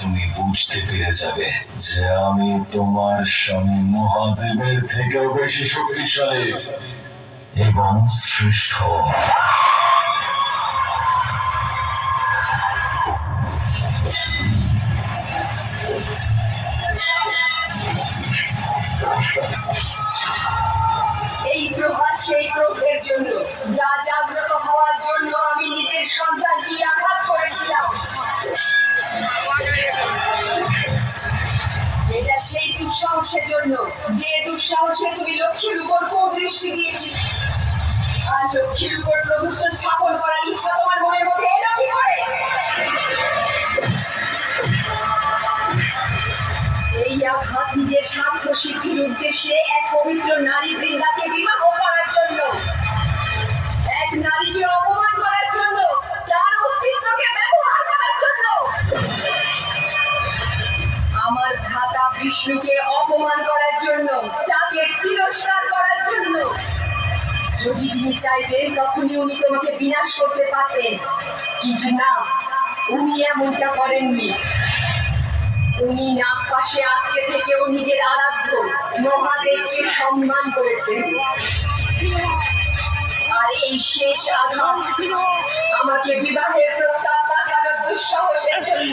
তুমি বুঝতে পেরে যাবে যে আমি তোমার স্বামী মহাদেবের থেকেও বেশি শক্তিশালী এবং শ্রেষ্ঠ। এই প্রভাত সেই ক্রোধের জন্য যা জাগ্রত দুঃসাহসের জন্য, যে দুঃসাহসে তুমি লক্ষ্মীর উপর দৃষ্টি দিয়েছিলে? আর লক্ষ্মীর উপর প্রভুত্ব স্থাপন করার ইচ্ছা তোমার মনের মধ্যে এলো কি করে? এই আঘাত নিজের স্বার্থ সিদ্ধির উদ্দেশ্যে এক পবিত্র নারী বৃন্দাকে বিষ্ণুকে অপমান করার জন্য, তাকে তিরস্কার করার জন্য। যদি তিনি চাইতেন তখনই উনি তোমাকে বিনাশ করতে পারতেন কিন্তু না, উনি এমনটা করেননি। উনি নাক পাশে আটকে থেকেও নিজের আরাধ্য মহাদেবকে সম্মান করেছেন। আর এই শেষ আঘাত আমাকে বিবাহের প্রস্তাব পাঠানোর দুঃসাহসের জন্য।